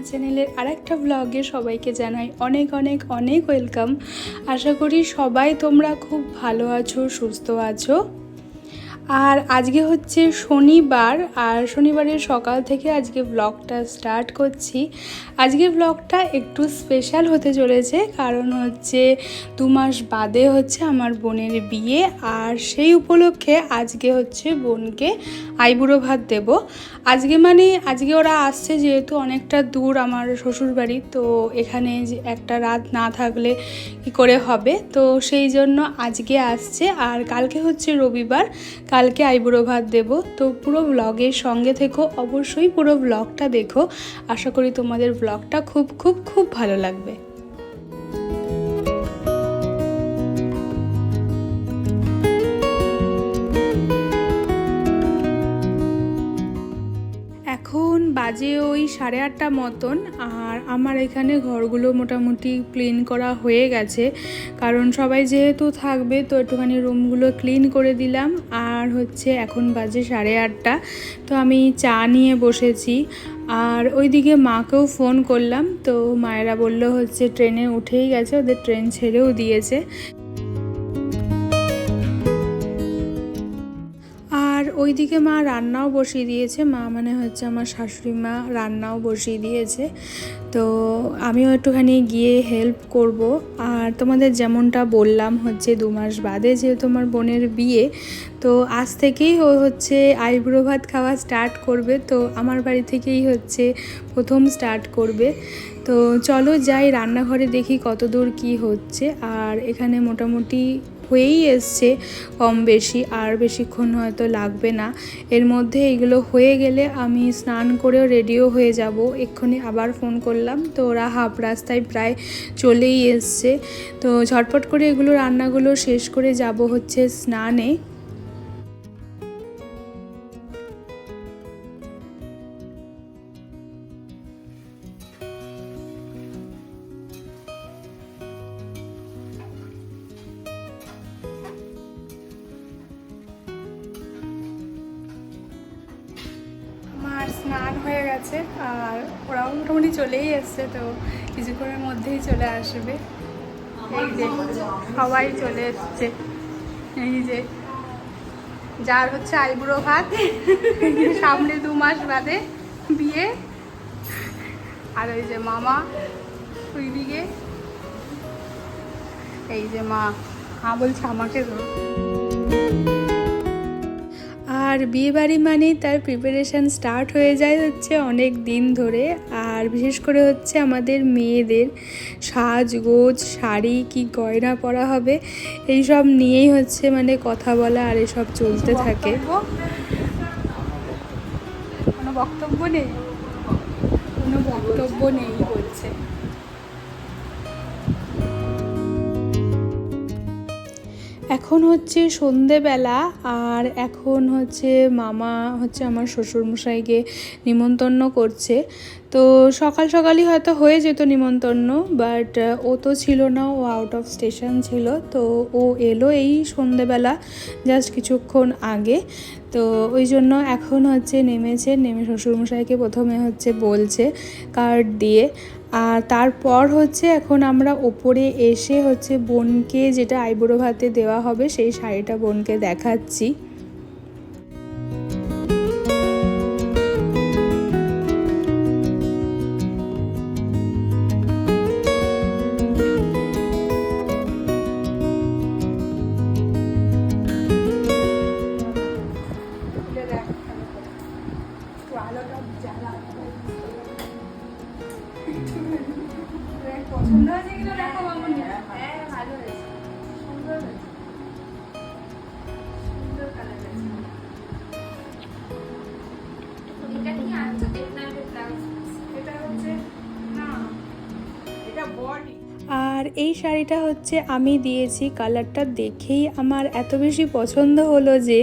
আমার চ্যানেলের আরেকটা ব্লগে সবাইকে জানাই অনেক অনেক অনেক ওয়েলকাম আশা করি সবাই তোমরা খুব ভালো আছো, সুস্থ আছো। আর আজকে হচ্ছে শনিবার, আর শনিবারের সকাল থেকে আজকে ব্লগটা স্টার্ট করছি। আজকে ব্লগটা একটু স্পেশাল হতে চলেছে, কারণ হচ্ছে দু মাস বাদে হচ্ছে আমার বোনের বিয়ে, আর সেই উপলক্ষে আজকে হচ্ছে বোনকে আইবুড়ো ভাত দেব। আজকে মানে আজকে ওরা আসছে যেহেতু অনেকটা দূর আমার শ্বশুরবাড়ি, তো এখানে একটা রাত না থাকলে কী করে হবে? তো সেই জন্য আজকে আসছে, আর কালকে হচ্ছে রবিবার কালকে আইবুড়ো ভাত দেব। তো পুরো ব্লগের সঙ্গে থেকো, অবশ্যই পুরো ব্লগটা দেখো। আশা করি তোমাদের ব্লগটা খুব খুব খুব ভালো লাগবে। বাজে ওই সাড়ে আটটা মতন আর আমার এখানে ঘরগুলো মোটামুটি ক্লিন করা হয়ে গেছে। কারণ সবাই যেহেতু থাকবে, তো একটুখানি রুমগুলো ক্লিন করে দিলাম। আর হচ্ছে এখন বাজে সাড়ে আটটা, তো আমি চা নিয়ে বসেছি। আর ওইদিকে মাকেও ফোন করলাম, তো মায়েরা বলল হচ্ছে ট্রেনে উঠেই গেছে, ওদের ট্রেন ছেড়েও দিয়েছে। ওইদিকে মা রান্নাও বসিয়ে দিয়েছে। মা মানে হচ্ছে আমার শাশুড়ি মা রান্নাও বসিয়ে দিয়েছে। তো আমিও একটুখানি গিয়ে হেল্প করব। আর তোমাদের যেমনটা বললাম হচ্ছে দু মাস বাদে যেহেতু আমার বোনের বিয়ে, তো আজ থেকেই ও হচ্ছে আইব্রো ভাত খাওয়া স্টার্ট করবে। তো আমার বাড়ি থেকেই হচ্ছে প্রথম স্টার্ট করবে। তো চলো যাই রান্নাঘরে দেখি কত দূর কী হচ্ছে। আর এখানে মোটামুটি হয়েই এসছে, কম বেশি, আর বেশিক্ষণ হয়তো লাগবে না। এর মধ্যে এগুলো হয়ে গেলে আমি স্নান করেও রেডিও হয়ে যাব। এক্ষুনি আবার ফোন করলাম। তো ওরা হাফ রাস্তায় প্রায় চলেই এসছে। তো ঝটপট করে এগুলো রান্নাগুলো শেষ করে যাব হচ্ছে স্নানে। গেছে আর ওরাও মোটামুটি চলেই এসছে, তো কিছুক্ষণের মধ্যেই চলে আসবে। এই যে, সবাই চলে এসছে। এই যে, যার হচ্ছে আইবুড়ো ভাত, সামনে দু মাস বাদে বিয়ে। আর ওই যে মামা, ওই দিকে। এই যে মা হ্যাঁ বলছে আমাকে আর বিয়েবাড়ি মানেই তার প্রিপারেশান স্টার্ট হয়ে যায় হচ্ছে অনেক দিন ধরে। আর বিশেষ করে হচ্ছে আমাদের মেয়েদের সাজগোজ শাড়ি কি গয়না পরা হবে এই সব নিয়েই হচ্ছে মানে কথা বলা আর এসব চলতে থাকে। কোনো বক্তব্য নেই? কোনো বক্তব্য নেই বলছে। এখন হচ্ছে সন্ধেবেলা আর এখন হচ্ছে মামা হচ্ছে আমার শ্বশুরমশাইকে নিমন্ত্রণ করছে। তো সকাল সকালই হয়তো হয়ে যেত নিমন্ত্রণ বাট ও তো ছিল না, ও আউট অফ স্টেশন ছিল। তো ও এলো এই সন্ধেবেলা জাস্ট কিছুক্ষণ আগে। তো ওই জন্য এখন হচ্ছে নেমেছে, নেমে শ্বশুরমশাইকে প্রথমে হচ্ছে বলছে কার্ড দিয়ে। আর তারপর হচ্ছে এখন আমরা ওপরে এসে হচ্ছে বোনকে যেটা আইবুড়ো ভাতে দেওয়া হবে সেই শাড়িটা বোনকে দেখাচ্ছি। এই শাড়িটা হচ্ছে আমি দিয়েছি। কালারটা দেখেই আমার এত বেশি পছন্দ হলো যে,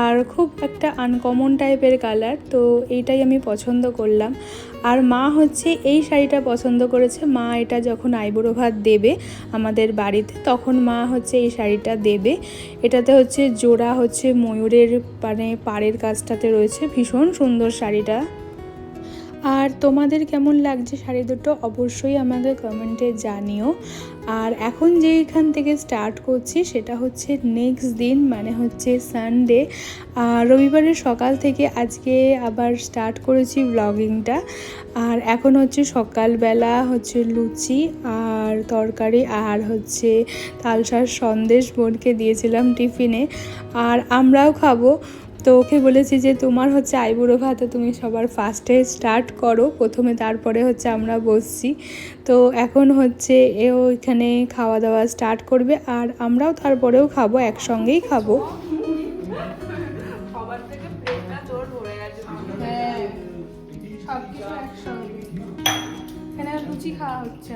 আর খুব একটা আনকমন টাইপের কালার, তো এইটাই আমি পছন্দ করলাম। আর মা হচ্ছে এই শাড়িটা পছন্দ করেছে। মা এটা যখন আইবুড়ো ভাত দেবে আমাদের বাড়িতে, তখন মা হচ্ছে এই শাড়িটা দেবে। এটাতে হচ্ছে জোড়া হচ্ছে ময়ূরের মানে পাড়ের কাজটাতে রয়েছে। ভীষণ সুন্দর শাড়িটা। আর তোমাদের কেমন লাগছে শাড়ি দুটো অবশ্যই আমাকে কমেন্টে জানিও। আর এখন যে এখান থেকে স্টার্ট করছি সেটা হচ্ছে নেক্সট দিন মানে হচ্ছে সানডে আর রবিবারের সকাল থেকে আজকে আবার স্টার্ট করেছি ব্লগিংটা আর এখন হচ্ছে সকালবেলা হচ্ছে লুচি আর তরকারি আর হচ্ছে তালসার সন্দেশ বোনকে দিয়েছিলাম টিফিনে। আর আমরাও খাব। তো ওকে বলেছি যে তোমার হচ্ছে আইবুড়ো ভাতে তুমি সবার ফার্স্টে স্টার্ট করো। প্রথমে তারপরে হচ্ছে আমরা বসছি। তো এখন হচ্ছে এও এখানে খাওয়া দাওয়া স্টার্ট করবে আর আমরাও তারপরেও খাব একসঙ্গেই খাব। হ্যাঁ সব কিছু একসঙ্গে। এখানে লুচি খাওয়া হচ্ছে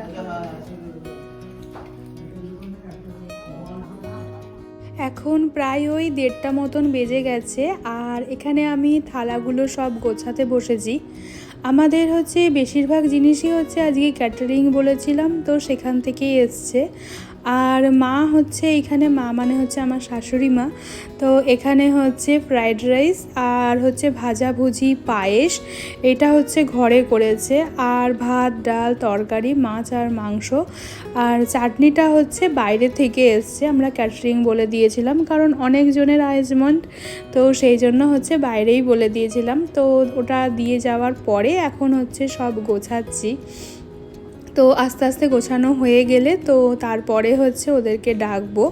এখন প্রায় ওই দেড়টা মতন বেজে গেছে আর এখানে আমি থালাগুলো সব গোছাতে বসেছি। আমাদের হচ্ছে বেশিরভাগ জিনিসই হচ্ছে আজকে ক্যাটারিং বলেছিলাম, তো সেখান থেকেই এসছে। আর মা হচ্ছে এখানে, মা মানে হচ্ছে আমার শাশুড়ি মা। তো এখানে হচ্ছে ফ্রাইড রাইস আর হচ্ছে ভাজাভুজি পায়েস, এটা হচ্ছে ঘরে করেছে। আর ভাত, ডাল, তরকারি, মাছ আর মাংস। আর চাটনিটা হচ্ছে বাইরে থেকে এসছে, আমরা ক্যাটারিং বলে দিয়েছিলাম, কারণ অনেকজনের আয়োজমেন্ট তো সেই জন্য হচ্ছে বাইরেই বলে দিয়েছিলাম। তো ওটা দিয়ে যাওয়ার পরে এখন হচ্ছে সব গোছাচ্ছি। তো আস্তে আস্তে গোছানো হয়ে গেলে তো তারপরে হচ্ছে ওদেরকে ডাকবো।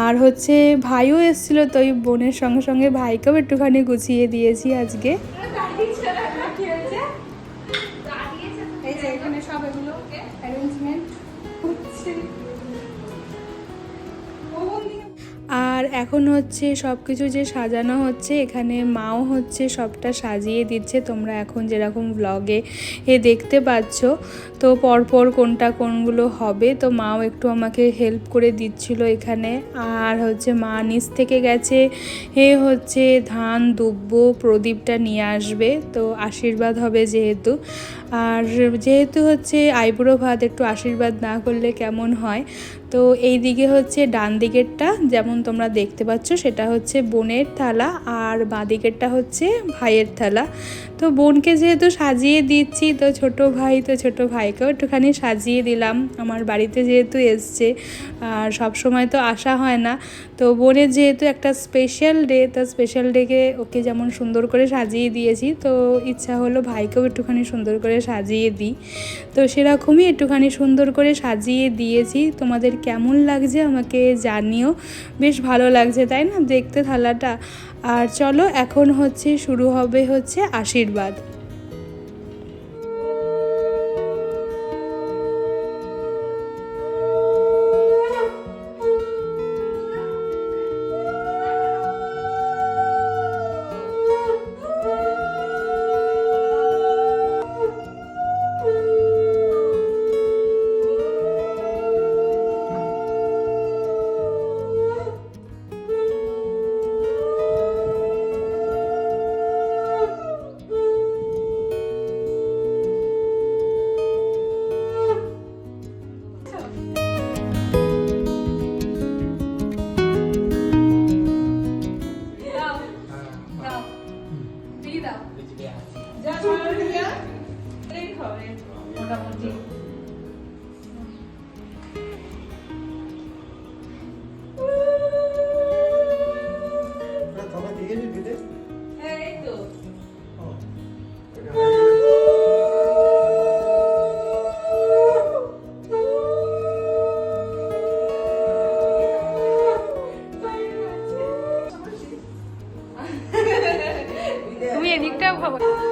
আর হচ্ছে ভাইও এসেছিল তো ওই বোনের সঙ্গে সঙ্গে ভাইকেও একটুখানি গুছিয়ে দিয়েছি আজকে। আর এখন হচ্ছে সব কিছু যে সাজানো হচ্ছে, এখানে মাও হচ্ছে সবটা সাজিয়ে দিচ্ছে। তোমরা এখন যেরকম ব্লগে এ দেখতে পাচ্ছ, তো পরপর কোনটা কোনগুলো হবে, তো মাও একটু আমাকে হেল্প করে দিচ্ছিল এখানে। আর হচ্ছে মা নিচ থেকে গেছে, এ হচ্ছে ধান, দুব্ব, প্রদীপটা নিয়ে আসবে, তো আশীর্বাদ হবে যেহেতু। আর যেহেতু হচ্ছে আইবুড়ো ভাত, একটু আশীর্বাদ না করলে কেমন হয়, তো এই দিকে হচ্ছে ডান দিকেরটা যেমন তোমরা দেখতে পাচ্ছ, সেটা হচ্ছে বোনের থালা আর বাঁদিকেরটা হচ্ছে ভাইয়ের থালা। তো বোনকে যেহেতু সাজিয়ে দিচ্ছি, তো ছোট ভাই, তো ছোট ভাইকেও একটুখানি সাজিয়ে দিলাম। আমার বাড়িতে যেহেতু এসছে, আর সবসময় তো আসা হয় না তো বোনের যেহেতু একটা স্পেশাল ডে তো স্পেশাল ডেকে ওকে যেমন সুন্দর করে সাজিয়ে দিয়েছি, তো ইচ্ছা হলো ভাইকেও একটুখানি সুন্দর করে সাজিয়ে দিই। তো সেরকমই একটুখানি সুন্দর করে সাজিয়ে দিয়েছি। তোমাদের কেমন লাগছে আমাকে জানিও। বেশ ভালো লাগছে, তাই না? দেখতে থালাটা। আর চলো, এখন হচ্ছে শুরু হবে হচ্ছে আশীর্বাদ। 생각하고 싫어.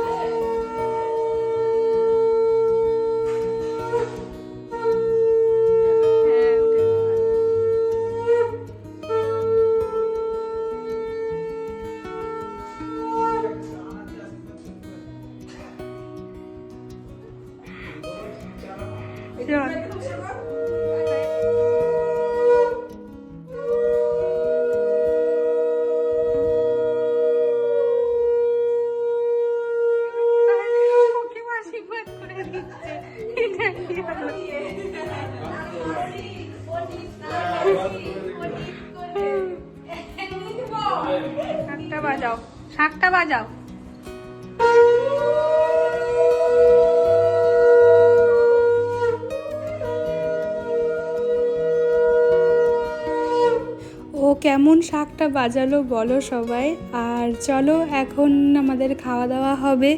বাজাও শাকটা বাজাও। কেমন শাকটা বাজালো বলো সবাই। আর চলো, এখন আমাদের খাওয়া দাওয়া হবে।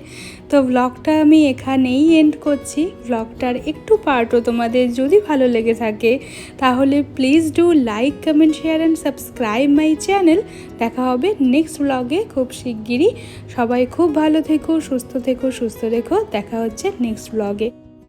তো ব্লগটা আমি এখানেই এন্ড করছি। ব্লগটার একটু পার্টও তোমাদের যদি ভালো লেগে থাকে, তাহলে please do like comment share and subscribe my channel দেখা হবে নেক্সট ব্লগে খুব শিগগিরই। সবাই খুব ভালো থেকো, সুস্থ থেকো, সুস্থ রেখো। দেখা হচ্ছে নেক্সট ব্লগে